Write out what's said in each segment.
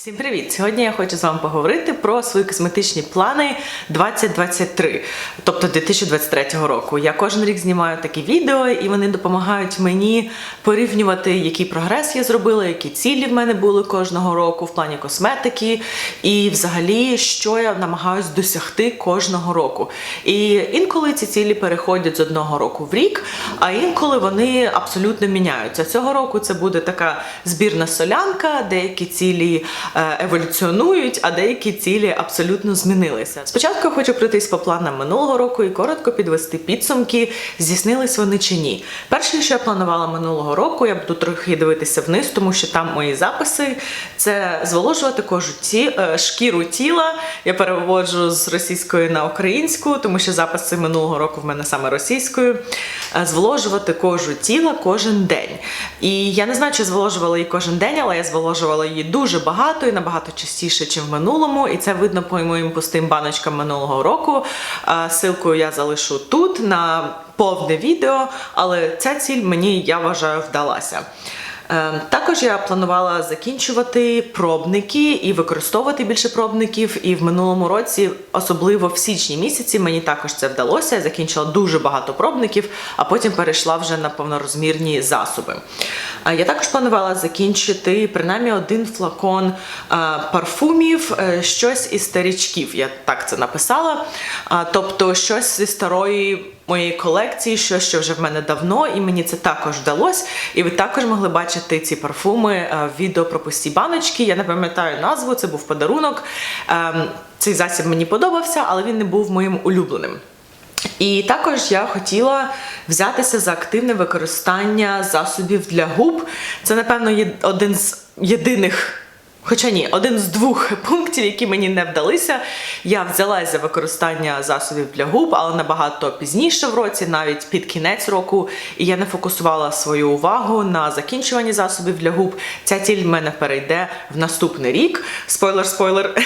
Всім привіт! Сьогодні я хочу з вами поговорити про свої косметичні плани 2023, тобто 2023 року. Я кожен рік знімаю такі відео, і вони допомагають мені порівнювати, який прогрес я зробила, які цілі в мене були кожного року в плані косметики, і взагалі, що я намагаюсь досягти кожного року. І інколи ці цілі переходять з одного року в рік, а інколи вони абсолютно міняються. Цього року це буде така збірна солянка, деякі цілі еволюціонують, а деякі цілі абсолютно змінилися. Спочатку хочу пройтись по планам минулого року і коротко підвести підсумки, здійснились вони чи ні. Перше, що я планувала минулого року, я буду трохи дивитися вниз, тому що там мої записи це зволожувати кожу ті, е, шкіру тіла. Я переводжу з російської на українську, тому що записи минулого року в мене саме російською. Е, Зволожувати кожу тіла кожен день. І я не знаю, чи зволожувала її кожен день, але я зволожувала її дуже багато і набагато частіше, ніж в минулому. І це видно по моїм пустим баночкам минулого року. Силку я залишу тут на повне відео, але ця ціль мені, я вважаю, вдалася. Е, Також я планувала закінчувати пробники і використовувати більше пробників. І в минулому році, особливо в січні місяці, мені також це вдалося. Я закінчила дуже багато пробників, а потім перейшла вже на повнорозмірні засоби. Е, Я також планувала закінчити принаймні один флакон е, парфумів, щось із старічків. Я так це написала. Тобто щось зі старої моєї колекції, що, що вже в мене давно, і мені це також вдалося. І ви також могли бачити ці парфуми е, в відео про пусті баночки. Я не пам'ятаю назву, це був подарунок. Ем, Цей засіб мені подобався, але він не був моїм улюбленим. І також я хотіла взятися за активне використання засобів для губ. Це, напевно, є один з єдиних. Хоча ні, один з двох пунктів, які мені не вдалися. Я взялась за використання засобів для губ, але набагато пізніше в році, навіть під кінець року, і я не фокусувала свою увагу на закінчуванні засобів для губ. Ця ціль в мене перейде в наступний рік. Спойлер, спойлер.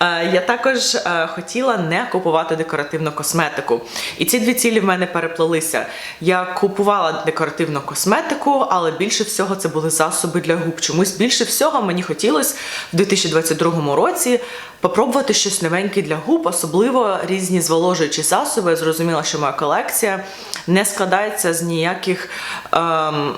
Е, Я також е, хотіла не купувати декоративну косметику. І ці дві цілі в мене переплелися. Я купувала декоративну косметику, але більше всього це були засоби для губ. Чомусь більше всього мені хотілося в 2022 році попробувати щось новеньке для губ, особливо різні зволожуючі засоби. Я зрозуміла, що моя колекція не складається з ніяких. Ем,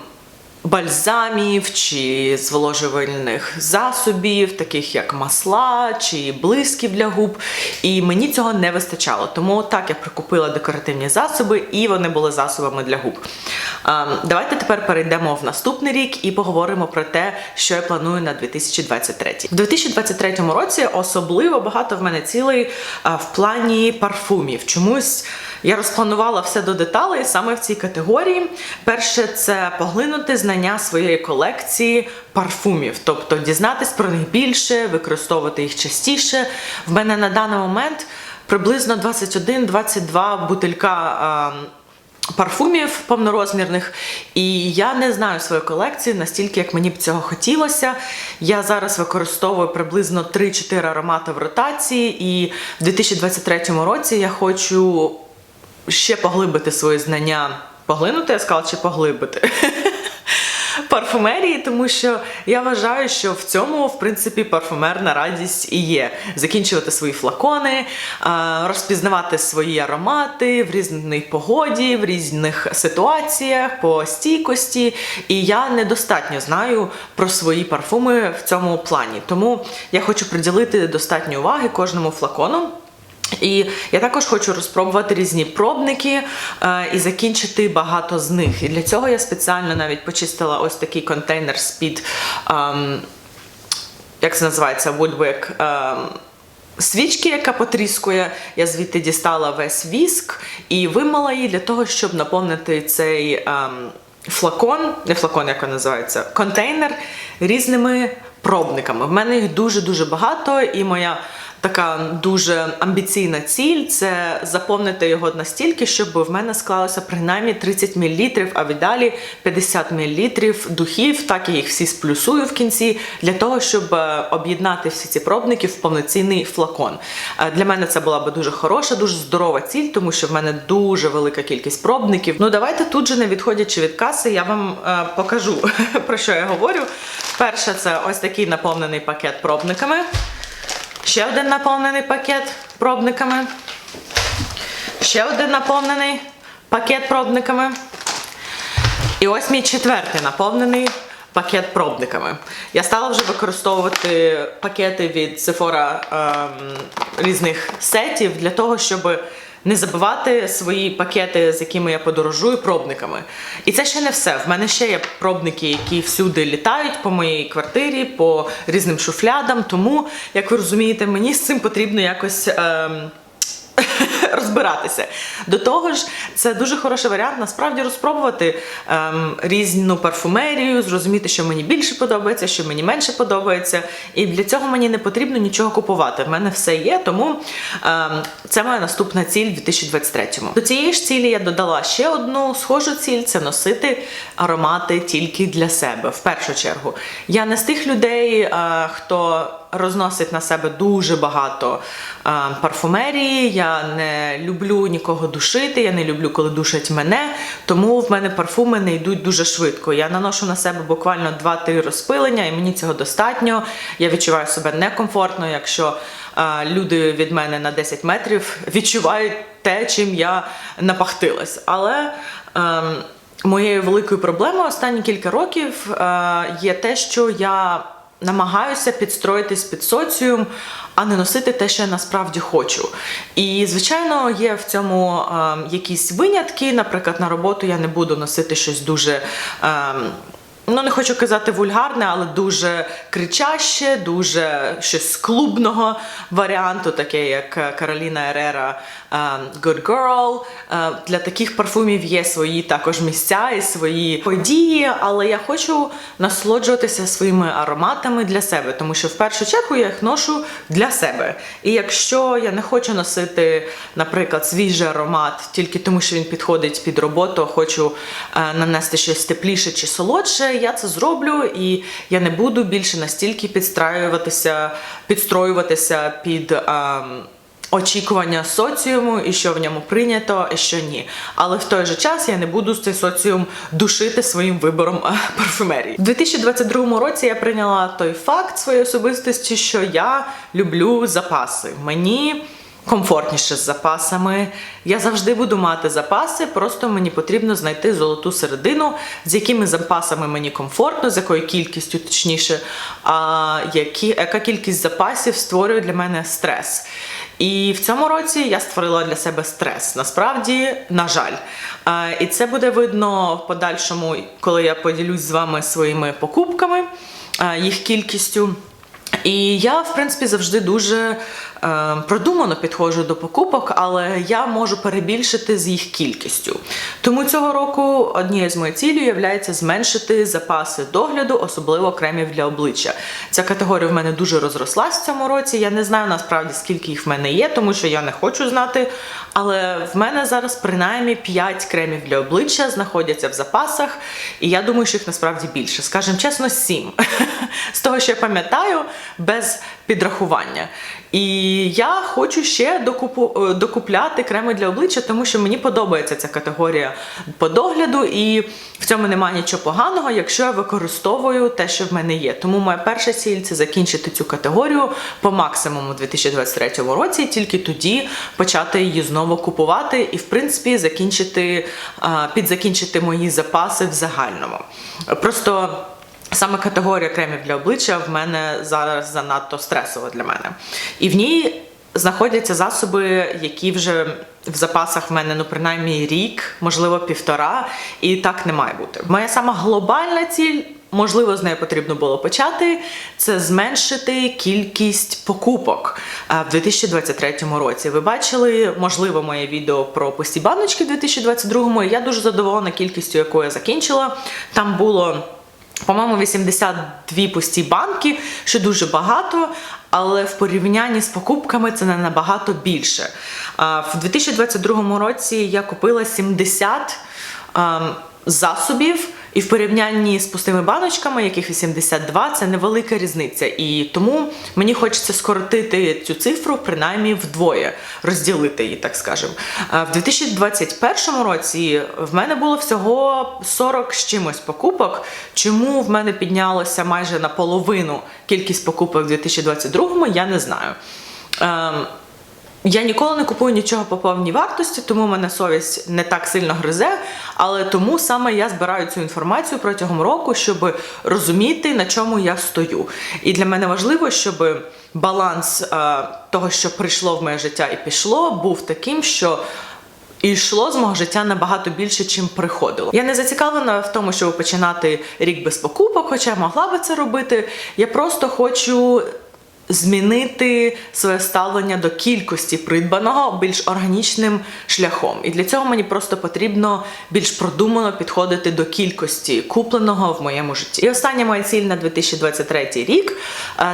бальзамів чи зволожувальних засобів, таких як масла чи блисків для губ. І мені цього не вистачало. Тому так я прикупила декоративні засоби, і вони були засобами для губ. Ем, Давайте тепер перейдемо в наступний рік і поговоримо про те, що я планую на 2023. В 2023 році особливо багато в мене цілей е, в плані парфумів. Чомусь я розпланувала все до деталей саме в цій категорії. Перше, це поглинути знання своєї колекції парфумів, тобто дізнатись про них більше, використовувати їх частіше. В мене на даний момент приблизно 21-22 бутилька. Парфумів повнорозмірних, і я не знаю свою колекцію настільки, як мені б цього хотілося. Я зараз використовую приблизно 3-4 аромати в ротації, і в 2023 році я хочу ще поглибити свої знання. Поглинути, я сказала, чи поглибити. Парфумерії, тому що я вважаю, що в цьому, в принципі, парфумерна радість і є. Закінчувати свої флакони, розпізнавати свої аромати в різній погоді, в різних ситуаціях, по стійкості. І я недостатньо знаю про свої парфуми в цьому плані. Тому я хочу приділити достатньо уваги кожному флакону. І я також хочу розпробувати різні пробники е, і закінчити багато з них. І для цього я спеціально навіть почистила ось такий контейнер з-під, ем, як це називається, Woodwick. ем, Свічки, яка потріскує, я звідти дістала весь віск і вимила її для того, щоб наповнити цей ем, флакон, не флакон, як він називається, контейнер різними пробниками. В мене їх дуже-дуже багато, і моя така дуже амбіційна ціль це заповнити його настільки, щоб в мене склалося принаймні 30 мл, а віддалі 50 мл духів. Так я їх всі сплюсую в кінці, для того, щоб е, об'єднати всі ці пробники в повноцінний флакон. Е, Для мене це була би дуже хороша, дуже здорова ціль, тому що в мене дуже велика кількість пробників. Ну давайте тут же, не відходячи від каси, я вам е, покажу про що я говорю. Перше, це ось такий наповнений пакет пробниками. Ще один наповнений пакет пробниками. Ще один наповнений пакет пробниками. І ось мій четвертий наповнений пакет пробниками. Я стала вже використовувати пакети від Sephora ем, різних сетів для того, щоб не забивати свої пакети, з якими я подорожую, пробниками. І це ще не все. В мене ще є пробники, які всюди літають по моїй квартирі, по різним шуфлядам. Тому, як ви розумієте, мені з цим потрібно якось. Ем, розбиратися. До того ж, це дуже хороший варіант насправді розпробувати ем, різну парфумерію, зрозуміти, що мені більше подобається, що мені менше подобається. І для цього мені не потрібно нічого купувати. В мене все є, тому ем, це моя наступна ціль в 2023-му. До цієї ж цілі я додала ще одну схожу ціль це носити аромати тільки для себе. В першу чергу. Я не з тих людей, е, хто розносить на себе дуже багато е, парфумерії. Я не люблю нікого душити, я не люблю, коли душать мене. Тому в мене парфуми не йдуть дуже швидко. Я наношу на себе буквально 2-3 розпилення, і мені цього достатньо. Я відчуваю себе некомфортно, якщо е, люди від мене на 10 метрів відчувають те, чим я напахтилась. Але. ем, Моєю великою проблемою останні кілька років е, є те, що я намагаюся підстроїтись під соціум, а не носити те, що я насправді хочу. І, звичайно, є в цьому е, якісь винятки. Наприклад, на роботу я не буду носити щось дуже. Е, Ну, не хочу казати вульгарне, але дуже кричаще, дуже щось клубного варіанту, таке як Кароліна Ерера Good Girl. Е, Для таких парфумів є свої також місця і свої події, але я хочу насолоджуватися своїми ароматами для себе, тому що в першу чергу я їх ношу для себе. І якщо я не хочу носити, наприклад, свіжий аромат тільки тому, що він підходить під роботу, хочу е, нанести щось тепліше чи солодше, я це зроблю, і я не буду більше настільки підстраюватися, підстроюватися під. Очікування соціуму і що в ньому прийнято, і що ні. Але в той же час я не буду цей соціум душити своїм вибором е, парфумерії. У 2022 році я прийняла той факт своєї особистості, що я люблю запаси. Мені комфортніше з запасами. Я завжди буду мати запаси, просто мені потрібно знайти золоту середину, з якими запасами мені комфортно, з якою кількістю, точніше, а які, яка кількість запасів створює для мене стрес. І в цьому році я створила для себе стрес. Насправді, на жаль. І це буде видно в подальшому, коли я поділюсь з вами своїми покупками, їх кількістю. І я, в принципі, завжди дуже е, продумано підходжу до покупок, але я можу перебільшити з їх кількістю. Тому цього року однією з моїх цілей є зменшити запаси догляду, особливо кремів для обличчя. Ця категорія в мене дуже розрослась в цьому році. Я не знаю насправді скільки їх в мене є, тому що я не хочу знати. Але в мене зараз принаймні 5 кремів для обличчя знаходяться в запасах, і я думаю, що їх насправді більше. Скажем чесно, 7. З того, що я пам'ятаю, без підрахування. І я хочу ще докупу, е, докупляти креми для обличчя, тому що мені подобається ця категорія по догляду, і в цьому немає нічого поганого, якщо я використовую те, що в мене є. Тому моя перша ціль це закінчити цю категорію по максимуму у 2023 році, і тільки тоді почати її знову купувати і, в принципі, закінчити, е, підзакінчити мої запаси в загальному. Просто. Саме категорія кремів для обличчя в мене зараз занадто стресова для мене. І в ній знаходяться засоби, які вже в запасах в мене ну принаймні рік, можливо, півтора, і так не має бути. Моя сама глобальна ціль. Можливо, з нею потрібно було почати це зменшити кількість покупок в 2023 році. Ви бачили, можливо, моє відео про пусті баночки в 2022 Я дуже задоволена кількістю, яку я закінчила. Там було. По-моєму, 82 пусті банки, що дуже багато, але в порівнянні з покупками це не набагато більше. В 2022 році я купила 70 ем, засобів, І в порівнянні з пустими баночками, яких 82, це невелика різниця. І тому мені хочеться скоротити цю цифру принаймні вдвоє, розділити її, так скажемо. Е, В 2021 році в мене було всього 40 з чимось покупок. Чому в мене піднялося майже наполовину кількість покупок в 2022, я не знаю. Я ніколи не купую нічого по повній вартості, тому мене совість не так сильно гризе. Але тому саме я збираю цю інформацію протягом року, щоб розуміти, на чому я стою. І для мене важливо, щоб баланс е, того, що прийшло в моє життя і пішло, був таким, що. Йшло з мого життя набагато більше, чим приходило. Я не зацікавлена в тому, щоб починати рік без покупок, хоча я могла би це робити. Я просто хочу змінити своє ставлення до кількості придбаного більш органічним шляхом. І для цього мені просто потрібно більш продумано підходити до кількості купленого в моєму житті. І остання моя ціль на 2023 рік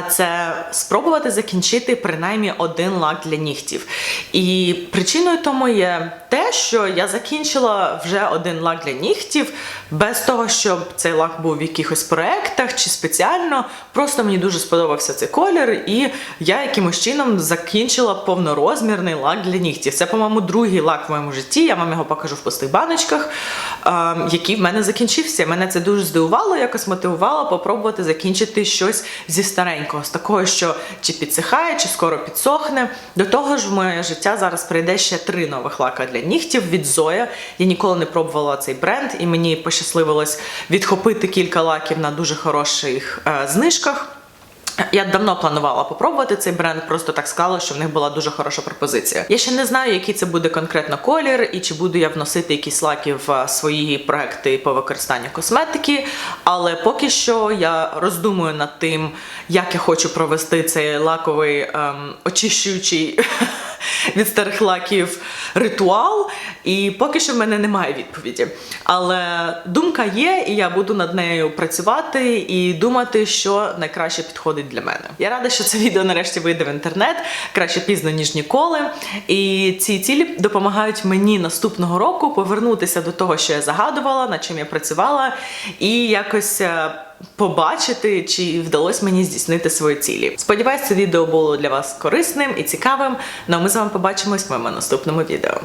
це спробувати закінчити принаймні один лак для нігтів. І причиною тому є те, що я закінчила вже один лак для нігтів без того, щоб цей лак був в якихось проектах чи спеціально. Просто мені дуже сподобався цей колір, і я якимось чином закінчила повнорозмірний лак для нігтів. Це, по-моєму, другий лак в моєму житті. Я вам його покажу в пустих баночках, е, який в мене закінчився. Мене це дуже здивувало, якось мотивувало попробувати закінчити щось зі старенького, з такого, що чи підсихає, чи скоро підсохне. До того ж, в моє життя зараз прийде ще три нових лака для нігтів від Zoya. Я ніколи не пробувала цей бренд, і мені пощасливилось відхопити кілька лаків на дуже хороших е, знижках. Я давно планувала попробувати цей бренд, просто так склало, що в них була дуже хороша пропозиція. Я ще не знаю, який це буде конкретно колір, і чи буду я вносити якісь лаки в е, свої проекти по використанню косметики. Але поки що я роздумую над тим, як я хочу провести цей лаковий ем, очищуючий від старих лаків ритуал. І поки що в мене немає відповіді. Але думка є, і я буду над нею працювати і думати, що найкраще підходить для мене. Я рада, що це відео нарешті вийде в інтернет, краще пізно ніж ніколи. І ці цілі допомагають мені наступного року повернутися до того, що я загадувала, над чим я працювала, і якось. Побачити, чи вдалося мені здійснити свої цілі. Сподіваюсь, це відео було для вас корисним і цікавим. Ну а ми з вами побачимось в моєму наступному відео.